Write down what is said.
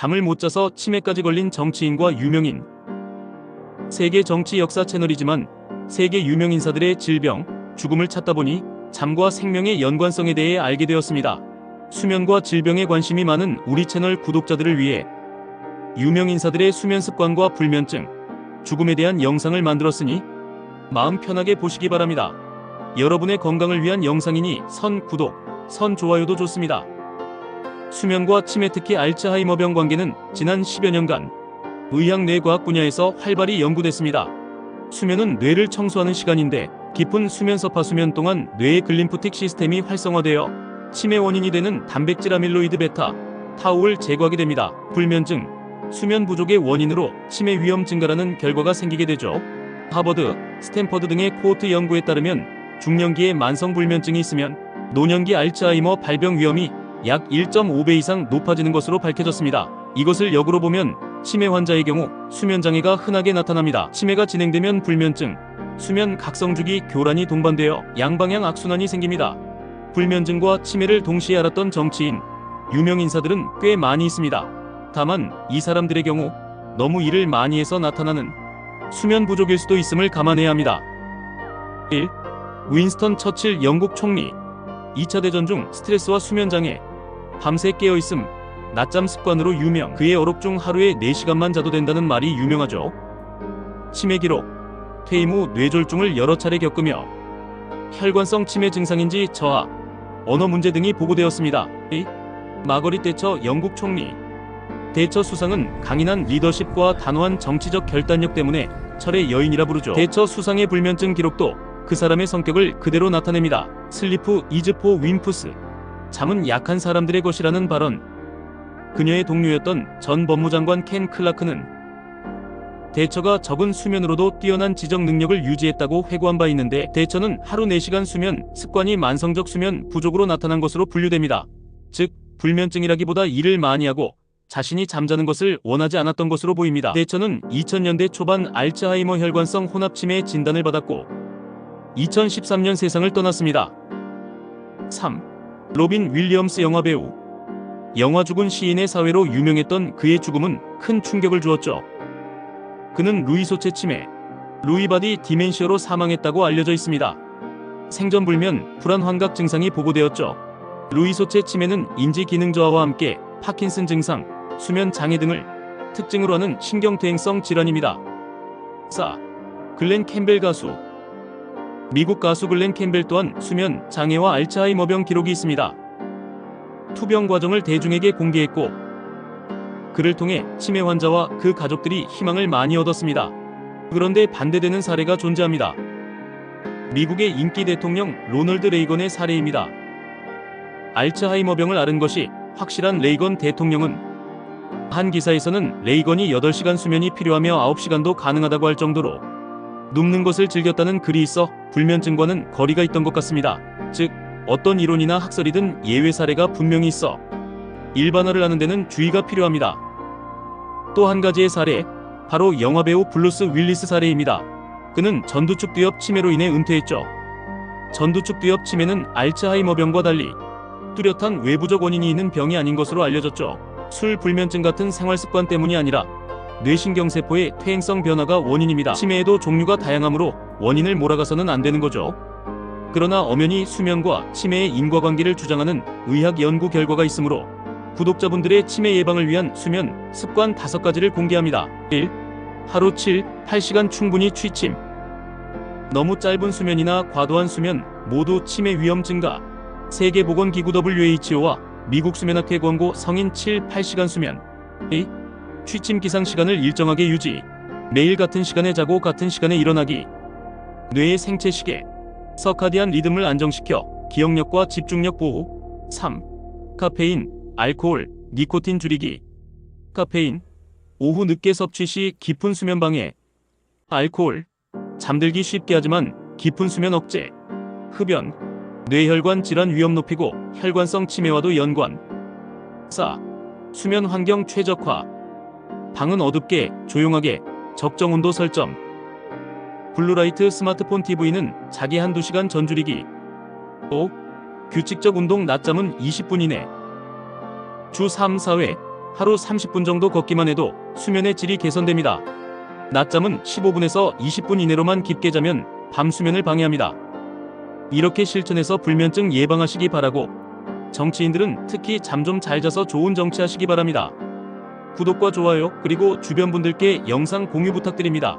잠을 못 자서 치매까지 걸린 정치인과 유명인. 세계 정치 역사 채널이지만 세계 유명 인사들의 질병, 죽음을 찾다 보니 잠과 생명의 연관성에 대해 알게 되었습니다. 수면과 질병에 관심이 많은 우리 채널 구독자들을 위해 유명 인사들의 수면 습관과 불면증, 죽음에 대한 영상을 만들었으니 마음 편하게 보시기 바랍니다. 여러분의 건강을 위한 영상이니 선 구독, 선 좋아요도 좋습니다. 수면과 치매 특히 알츠하이머병 관계는 지난 10여 년간 의학 뇌과학 분야에서 활발히 연구됐습니다. 수면은 뇌를 청소하는 시간인데 깊은 수면 서파 수면 동안 뇌의 글림프틱 시스템이 활성화되어 치매 원인이 되는 단백질 아밀로이드 베타, 타우를 제거하게 됩니다. 불면증, 수면 부족의 원인으로 치매 위험 증가라는 결과가 생기게 되죠. 하버드, 스탠퍼드 등의 코호트 연구에 따르면 중년기에 만성 불면증이 있으면 노년기 알츠하이머 발병 위험이 약 1.5배 이상 높아지는 것으로 밝혀졌습니다. 이것을 역으로 보면 치매 환자의 경우 수면 장애가 흔하게 나타납니다. 치매가 진행되면 불면증, 수면 각성주기 교란이 동반되어 양방향 악순환이 생깁니다. 불면증과 치매를 동시에 알았던 정치인, 유명 인사들은 꽤 많이 있습니다. 다만 이 사람들의 경우 너무 일을 많이 해서 나타나는 수면 부족일 수도 있음을 감안해야 합니다. 1. 윈스턴 처칠 영국 총리 2차 대전 중 스트레스와 수면 장애 밤새 깨어 있음 낮잠 습관으로 유명 그의 어록 중 하루에 4시간만 자도 된다는 말이 유명하죠. 치매 기록 퇴임 후 뇌졸중을 여러 차례 겪으며 혈관성 치매 증상인지 저하 언어 문제 등이 보고되었습니다. 2. 마거리 대처 영국 총리 대처 수상은 강인한 리더십과 단호한 정치적 결단력 때문에 철의 여인이라 부르죠. 대처 수상의 불면증 기록도 그 사람의 성격을 그대로 나타냅니다. 슬리프 이즈포 윈푸스 잠은 약한 사람들의 것이라는 발언. 그녀의 동료였던 전 법무장관 켄 클라크는 대처가 적은 수면으로도 뛰어난 지적 능력을 유지했다고 회고한 바 있는데 대처는 하루 4시간 수면 습관이 만성적 수면 부족으로 나타난 것으로 분류됩니다. 즉 불면증이라기보다 일을 많이 하고 자신이 잠자는 것을 원하지 않았던 것으로 보입니다. 대처는 2000년대 초반 알츠하이머 혈관성 혼합치매의 진단을 받았고 2013년 세상을 떠났습니다. 3. 로빈 윌리엄스 영화배우 영화 죽은 시인의 사회로 유명했던 그의 죽음은 큰 충격을 주었죠. 그는 루이소체 치매, 루이바디 디멘시아로 사망했다고 알려져 있습니다. 생전 불면 불안 환각 증상이 보고되었죠. 루이소체 치매는 인지 기능 저하와 함께 파킨슨 증상, 수면 장애 등을 특징으로 하는 신경퇴행성 질환입니다. 4. 글렌 캠벨 가수 미국 가수 글렌 캠벨 또한 수면 장애와 알츠하이머병 기록이 있습니다. 투병 과정을 대중에게 공개했고 그를 통해 치매 환자와 그 가족들이 희망을 많이 얻었습니다. 그런데 반대되는 사례가 존재합니다. 미국의 인기 대통령 로널드 레이건의 사례입니다. 알츠하이머병을 앓은 것이 확실한 레이건 대통령은 한 기사에서는 레이건이 8시간 수면이 필요하며 9시간도 가능하다고 할 정도로 눕는 것을 즐겼다는 글이 있어 불면증과는 거리가 있던 것 같습니다. 즉, 어떤 이론이나 학설이든 예외 사례가 분명히 있어 일반화를 하는 데는 주의가 필요합니다. 또 한 가지의 사례, 바로 영화배우 블루스 윌리스 사례입니다. 그는 전두축 뒤엽 치매로 인해 은퇴했죠. 전두축 뒤엽 치매는 알츠하이머병과 달리 뚜렷한 외부적 원인이 있는 병이 아닌 것으로 알려졌죠. 술 불면증 같은 생활 습관 때문이 아니라 뇌신경세포의 퇴행성 변화가 원인입니다. 치매에도 종류가 다양하므로 원인을 몰아가서는 안 되는 거죠. 그러나 엄연히 수면과 치매의 인과관계를 주장하는 의학 연구 결과가 있으므로 구독자분들의 치매 예방을 위한 수면 습관 5가지를 공개합니다. 1. 하루 7, 8시간 충분히 취침. 너무 짧은 수면이나 과도한 수면 모두 치매 위험 증가. 세계보건기구 WHO와 미국 수면학회 권고 성인 7, 8시간 수면. 2. 취침 기상 시간을 일정하게 유지. 매일 같은 시간에 자고 같은 시간에 일어나기. 뇌의 생체 시계. 서카디안 리듬을 안정시켜 기억력과 집중력 보호. 3. 카페인, 알코올, 니코틴 줄이기. 카페인. 오후 늦게 섭취 시 깊은 수면 방해. 알코올. 잠들기 쉽게 하지만 깊은 수면 억제. 흡연. 뇌혈관 질환 위험 높이고 혈관성 치매와도 연관. 4. 수면 환경 최적화. 방은 어둡게, 조용하게, 적정 온도 설정. 블루라이트 스마트폰 TV는 자기 한두 시간 전줄이기. 5. 규칙적 운동 낮잠은 20분 이내. 주 3, 4회 하루 30분 정도 걷기만 해도 수면의 질이 개선됩니다. 낮잠은 15분에서 20분 이내로만 깊게 자면 밤 수면을 방해합니다. 이렇게 실천해서 불면증 예방하시기 바라고 정치인들은 특히 잠 좀 잘 자서 좋은 정치하시기 바랍니다. 구독과 좋아요 그리고 주변 분들께 영상 공유 부탁드립니다.